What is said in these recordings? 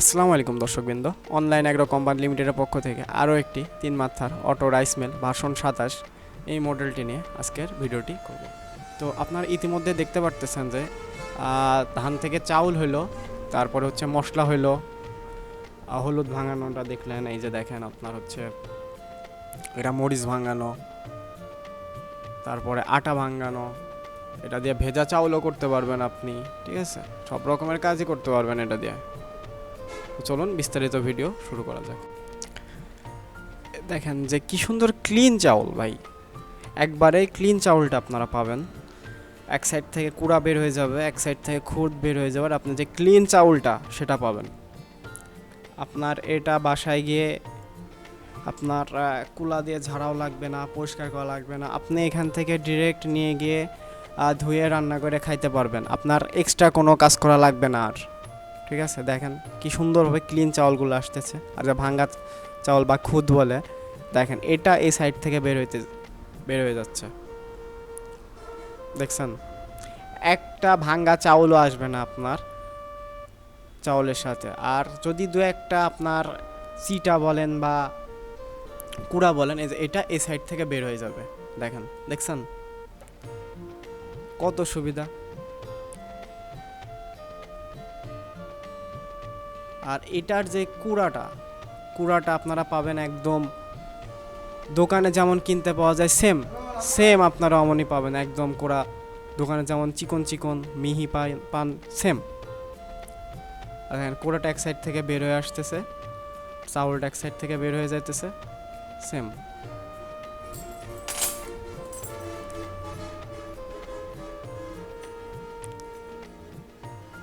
আসসালামু আলাইকুম দর্শকবৃন্দ। অনলাইন অ্যাগ্রো কোম্পানি লিমিটেডের পক্ষ থেকে আরও একটি তিন মাথার অটো রাইস মিল ভার্সন সাতাশ এই মডেলটি নিয়ে আজকের ভিডিওটি করব। তো আপনারা ইতিমধ্যে দেখতে পারতেছেন যে ধান থেকে চাউল হইল, তারপরে হচ্ছে মশলা হইল হলুদ ভাঙানোটা দেখলেন, এই যে দেখেন আপনার হচ্ছে এটা মরিচ ভাঙানো, তারপরে আটা ভাঙানো, এটা দিয়ে ভেজা চাউলও করতে পারবেন আপনি, ঠিক আছে? সব রকমের কাজই করতে পারবেন এটা দিয়ে। চলুন বিস্তারিত ভিডিও শুরু করা যাক। দেখেন যে কি সুন্দর ক্লিন চাউল ভাই। একবারে ক্লিন চাউলটা আপনারা পাবেন। এক সাইড থেকে কুড়া বের হয়ে যাবে, এক সাইড থেকে খুদ বের হয়ে যাবে আর আপনি যে ক্লিন চাউলটা সেটা পাবেন। আপনার এটা বাসায় গিয়ে আপনার কুলা দিয়ে ঝাড়াও লাগবে না, পরিষ্কার করা লাগবে না। আপনি এখান থেকে ডিরেক্ট নিয়ে গিয়ে ধুয়ে রান্না করে খাইতে পারবেন। আপনার এক্সট্রা কোনো কাজ করা লাগবে না আর। ঠিক আছে? দেখেন কি সুন্দরভাবে ক্লিন চাউলগুলো আসতেছে। আর যে ভাঙ্গা চাউল বা খুদ বলে, দেখেন এটা এই সাইড থেকে বের হইতে, বের হয়ে যাচ্ছে। দেখছেন? একটা ভাঙ্গা চাউলও আসবে না আপনার চাউলের সাথে। আর যদি দু একটা আপনার চিটা বলেন বা কুড়া বলেন, এই যে এটা এই সাইড থেকে বের হয়ে যাবে। দেখেন? দেখছেন? কত সুবিধা। আর এটার যে কুড়াটা কুড়াটা আপনারা পাবেন একদম দোকানে যেমন কিনতে পাওয়া যায় সেম সেম আপনারা অমনই পাবেন একদম কুড়া দোকানে যেমন চিকন চিকন, মিহি পাই, পান সেম দেখেন কুড়াটা এক সাইড থেকে বের হয়ে আসতেছে, চাউলটা এক সাইড থেকে বের হয়ে যাইতেছে সেম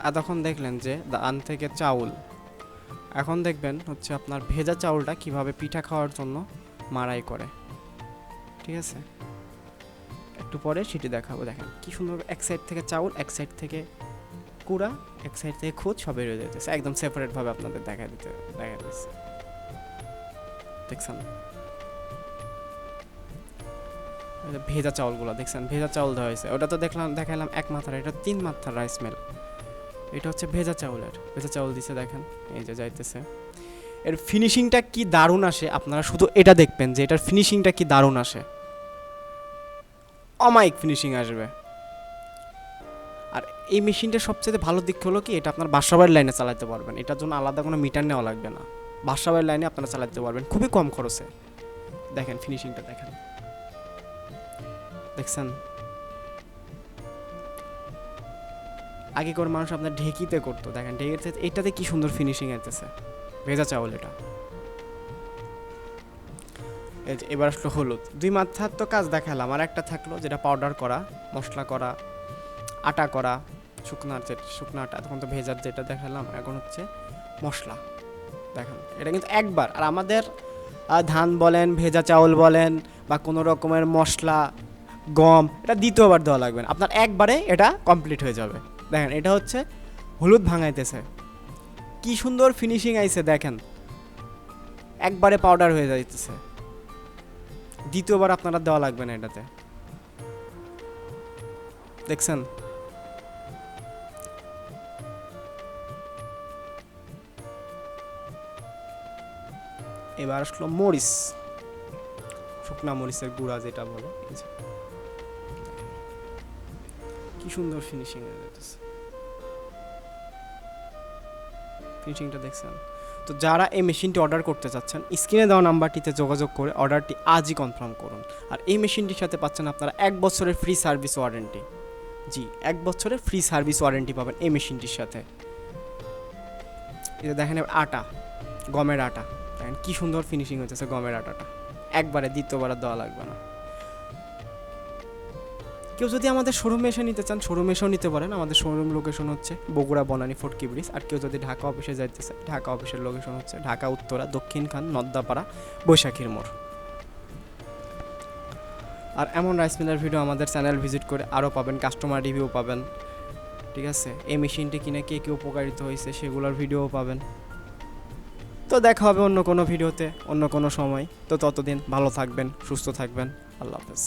এতক্ষণ দেখলেন যে ধান থেকে চাউল। এখন দেখবেন হচ্ছে আপনার ভেজা চাউলটা কীভাবে পিঠা খাওয়ার জন্য মাড়াই করে। ঠিক আছে? একটু পরে সেটি দেখাবো। দেখেন কি সুন্দর এক সাইড থেকে চাউল, এক সাইড থেকে কুড়া, এক সাইড থেকে খুদ সব বেরিয়ে যেতেছে একদম সেপারেটভাবে আপনাদের দেখা দিতে, দেখা দিচ্ছে দেখছেন? ভেজা চাউলগুলো, দেখছেন? ভেজা চাউল দেওয়া হয়েছে। ওটা তো দেখলাম দেখালাম এক মাথার, এটা তিন মাথার রাইস মিল এটা হচ্ছে ভেজা চাউলের। ভেজা চাউল দিছে দেখেন, এই যে যাইতেছে। এর ফিনিশিংটা কি দারুণ আসে? আপনারা শুধু এটা দেখবেন যে এটার ফিনিশিংটা কি দারুণ আসে। অমাইক ফিনিশিং আসবে। আর এই মেশিনটার সবচেয়ে ভালো দিক হলো কি, এটা আপনার বাসাবাড়ির লাইনে চালাতে পারবেন। এটার জন্য আলাদা কোনো মিটার নেওয়া লাগবে না। বাসাবাড়ির লাইনে আপনারা চালাতে পারবেন, খুবই কম খরচে। দেখেন ফিনিশিংটা দেখেন। দেখছেন? আগে করে মানুষ আপনার ঢেকিতে করতো। দেখেন ঢেকিতে এটাতে কি সুন্দর ফিনিশিং আইতেছে ভেজা চাউল এটা। এবার আসলো হলুদ। দুই মাথার তো কাজ দেখালাম। আর একটা থাকল যেটা পাউডার করা, মশলা করা, আটা করা, শুকনার যেটা শুকনো আটা, তখন তো ভেজার যেটা দেখালাম, এখন হচ্ছে মশলা। দেখেন, এটা কিন্তু একবার। আর আমাদের ধান বলেন, ভেজা চাউল বলেন, বা কোনো রকমের মশলা, গম, এটা দ্বিতীয়বার দেওয়া লাগবে না। আপনার একবারে এটা কমপ্লিট হয়ে যাবে। দেখেন, এটা হচ্ছে হলুদ ভাঙাইতেছে। কি সুন্দর ফিনিশিং আইছে, দেখেন। একবারে পাউডার হয়ে যাইতেছে। দ্বিতীয়বার আপনারা দেওয়া লাগবে না এটাতে। দেখছেন? এবার আসলো মরিচ। শুকনা মরিচের গুঁড়া যেটা বলে। কি সুন্দর ফিনিশিং হয়ে ফিনিশিংটা দেখছেন তো যারা এই মেশিনটি অর্ডার করতে চাচ্ছেন স্ক্রিনে দেওয়া নাম্বারটিতে যোগাযোগ করে অর্ডারটি আজই কনফার্ম করুন। আর এই মেশিনটির সাথে পাচ্ছেন আপনারা এক বছরের ফ্রি সার্ভিস ওয়ারেন্টি জি, এক বছরের ফ্রি সার্ভিস ওয়ারেন্টি পাবেন এই মেশিনটির সাথে। এটা দেখেন আটা, গমের আটা। দেখেন কি সুন্দর ফিনিশিং হয়েছে গমের আটাটা। একবারে দ্বিতীয়বার দেওয়া লাগবে না। কেউ যদি আমাদের শোরুমে এসে নিতে চান শোরুমে এসেও নিতে পারেন। আমাদের শোরুম লোকেশন হচ্ছে বগুড়া, বনানী ফোর্টকি ব্রিজ আর কেউ যদি ঢাকা অফিসে যাইতে চায় ঢাকা অফিসের লোকেশন হচ্ছে ঢাকা, উত্তরা, দক্ষিণ খান, নদ্দাপাড়া, বৈশাখীর মোড়। আর এমন রাইস মিলার ভিডিও আমাদের চ্যানেল ভিজিট করে আরও পাবেন কাস্টমার রিভিউ পাবেন। ঠিক আছে? এই মেশিনটি কিনে কে কে উপকারিত হয়েছে সেগুলোর ভিডিও পাবেন। তো দেখা হবে অন্য কোনো ভিডিওতে অন্য কোনো সময়। তো ততদিন ভালো থাকবেন, সুস্থ থাকবেন। আল্লাহ হাফেজ।